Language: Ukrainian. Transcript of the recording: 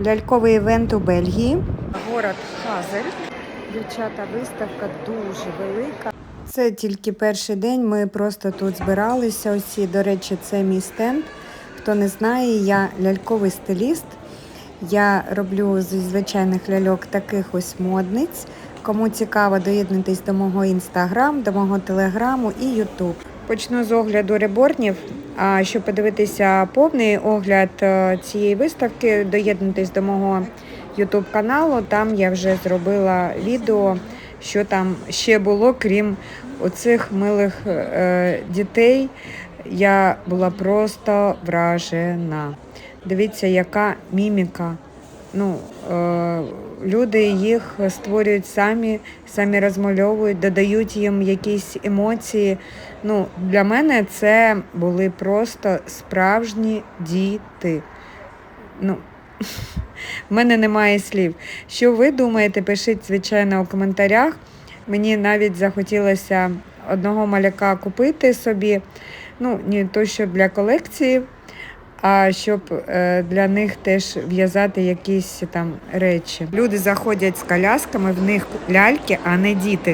Ляльковий івент у Бельгії. Город Хазель. Дівчата, виставка дуже велика. Це тільки перший день. Ми просто тут збиралися. Усі, до речі, це мій стенд. Хто не знає, я ляльковий стиліст. Я роблю зі звичайних ляльок таких ось модниць. Кому цікаво, доєднуйтесь до мого інстаграм, до мого телеграму і ютуб. Почну з огляду реборнів. А щоб подивитися повний огляд е, цієї виставки, доєднуйтесь до мого ютуб каналу. Там я вже зробила відео, що там ще було, крім оцих милих е, дітей. Я була просто вражена. Дивіться, яка міміка. Ну, е, люди їх створюють самі, самі розмальовують, додають їм якісь емоції. Ну, для мене це були просто справжні діти. Ну, в мене немає слів. Що ви думаєте, пишіть, звичайно, у коментарях. Мені навіть захотілося одного маляка купити собі. Ну, не то, що для колекції, а щоб е, для них теж в'язати якісь там речі. Люди заходять з колясками, в них ляльки, а не діти.